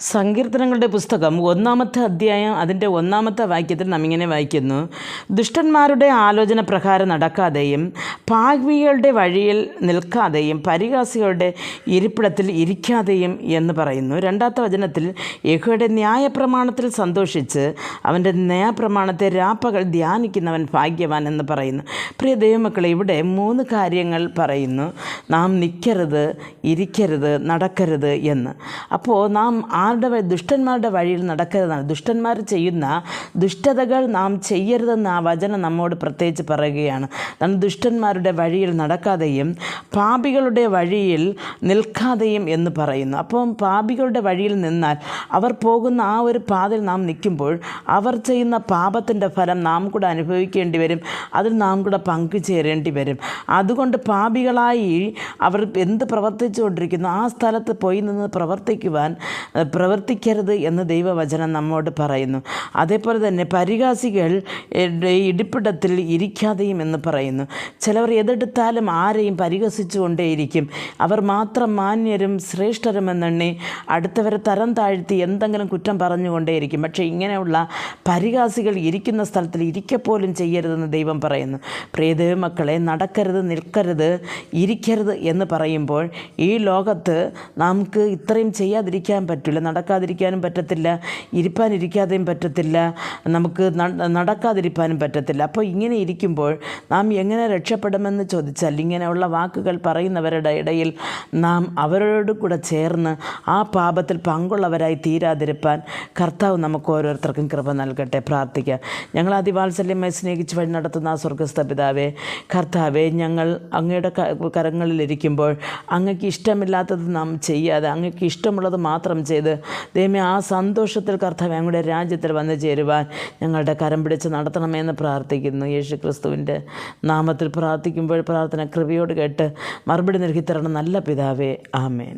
സങ്കീർത്തനങ്ങളുടെ പുസ്തകം ഒന്നാമത്തെ അധ്യായം അതിന്റെ ഒന്നാമത്തെ വാക്യത്തിൽ നാം ഇങ്ങനെ വായിക്കുന്നു. ദുഷ്ടന്മാരുടെ ആലോചന പ്രകാരം നടക്കാതെയും പാഗ്വികളുടെ വഴിയിൽ നിൽക്കാതെയും പരിഹാസികളുടെ ഇരിപ്പിടത്തിൽ ഇരിക്കാതെയും എന്ന് പറയുന്നു. രണ്ടാമത്തെ വചനത്തിൽ യഹോയുടെ ന്യായപ്രമാണത്തിൽ സന്തോഷിച്ച് അവന്റെ ന്യായപ്രമാണത്തെ രാപ്പകൾ ധ്യാനിക്കുന്നവൻ ഭാഗ്യവാൻ എന്ന് പറയുന്നു. പ്രിയ ദൈവമക്കളെ ഇവിടെ മൂന്ന് കാര്യങ്ങൾ പറയുന്നു. നാം നിൽക്കരുത് ഇരിക്കരുത് നടക്കരുത് എന്ന്. അപ്പോൾ നാം ആരുടെ ദുഷ്ടന്മാരുടെ വഴിയിൽ നടക്കരുതാണ്. ദുഷ്ടന്മാർ ചെയ്യുന്ന ദുഷ്ടതകൾ നാം ചെയ്യരുതെന്ന് ആ വചനം നമ്മോട് പ്രത്യേകിച്ച് പറയുകയാണ്. നാം ദുഷ്ടന്മാരുടെ വഴിയിൽ നടക്കാതെയും പാപികളുടെ വഴിയിൽ നിൽക്കാതെയും എന്ന് പറയുന്നു. അപ്പം പാപികളുടെ വഴിയിൽ നിന്നാൽ അവർ പോകുന്ന ആ ഒരു പാതയിൽ നാം നിൽക്കുമ്പോൾ അവർ ചെയ്യുന്ന പാപത്തിന്റെ ഫലം നാം കൂടെ അനുഭവിക്കേണ്ടി വരും. അതിൽ നാം കൂടെ പങ്കുചേരേണ്ടി വരും. അതുകൊണ്ട് പാപികളായി അവർ എന്ത് പ്രവർത്തിച്ചുകൊണ്ടിരിക്കുന്നു ആ സ്ഥലത്ത് പോയി നിന്ന് പ്രവർത്തിക്കുവാൻ പ്രവർത്തിക്കരുത് എന്ന് ദൈവവചനം നമ്മോട് പറയുന്നു. അതേപോലെ തന്നെ പരിഹാസികൾ ഇടിപ്പിടത്തിൽ ഇരിക്കാതെയും എന്ന് പറയുന്നു. ചിലവർ എതെടുത്താലും ആരെയും പരിഹസിച്ചുകൊണ്ടേയിരിക്കും. അവർ മാത്രം മാന്യരും ശ്രേഷ്ഠരുമെന്നെണ്ണി അടുത്തവരെ തരം താഴ്ത്തി എന്തെങ്കിലും കുറ്റം പറഞ്ഞുകൊണ്ടേയിരിക്കും. പക്ഷേ ഇങ്ങനെയുള്ള പരിഹാസികൾ ഇരിക്കുന്ന സ്ഥലത്തിൽ ഇരിക്കപ്പോലും ചെയ്യരുതെന്ന് ദൈവം പറയുന്നു. പ്രിയദേവ മക്കളെ നടക്കരുത് നിൽക്കരുത് ഇരിക്കരുത് എന്ന് പറയുമ്പോൾ ഈ ലോകത്ത് നമുക്ക് ഇത്രയും ചെയ്യാതിരിക്കാൻ പറ്റില്ല നടക്കാതിരിക്കാനും പറ്റത്തില്ല ഇരിപ്പാനിരിക്കാതെയും പറ്റത്തില്ല നമുക്ക് നടക്കാതിരിക്കാനും പറ്റത്തില്ല. അപ്പോൾ ഇങ്ങനെ ഇരിക്കുമ്പോൾ നാം എങ്ങനെ രക്ഷപ്പെടുമെന്ന് ചോദിച്ചാൽ ഇങ്ങനെയുള്ള വാക്കുകൾ പറയുന്നവരുടെ ഇടയിൽ നാം അവരോട് കൂടെ ചേർന്ന് ആ പാപത്തിൽ പങ്കുള്ളവരായി തീരാതിരിപ്പാൻ കർത്താവ് നമുക്ക് ഓരോരുത്തർക്കും കൃപ നൽകട്ടെ. പ്രാർത്ഥിക്കാം. ഞങ്ങൾ അതിവാത്സല്യമായി സ്നേഹിച്ച് വഴി നടത്തുന്ന ആ സ്വർഗസ്ഥ പിതാവേ കർത്താവേ ഞങ്ങൾ അങ്ങയുടെ കരങ്ങളിലിരിക്കുമ്പോൾ അങ്ങക്ക് ഇഷ്ടമില്ലാത്തത് നാം ചെയ്യാതെ അങ്ങക്ക് ഇഷ്ടമുള്ളത് മാത്രം ചെയ്ത് ദൈവമേ ആ സന്തോഷത്തിൽ കർത്താവ് ഞങ്ങളുടെ രാജ്യത്തിൽ വന്നു ചേരുവാൻ ഞങ്ങളുടെ കരം പിടിച്ച് നടത്തണമെന്ന് പ്രാർത്ഥിക്കുന്നു. യേശു ക്രിസ്തുവിന്റെ നാമത്തിൽ പ്രാർത്ഥിക്കുമ്പോൾ പ്രാർത്ഥന കൃപയോട് കേട്ട് മറുപടി നൽകി തരണം നല്ല പിതാവേ. ആമേൻ.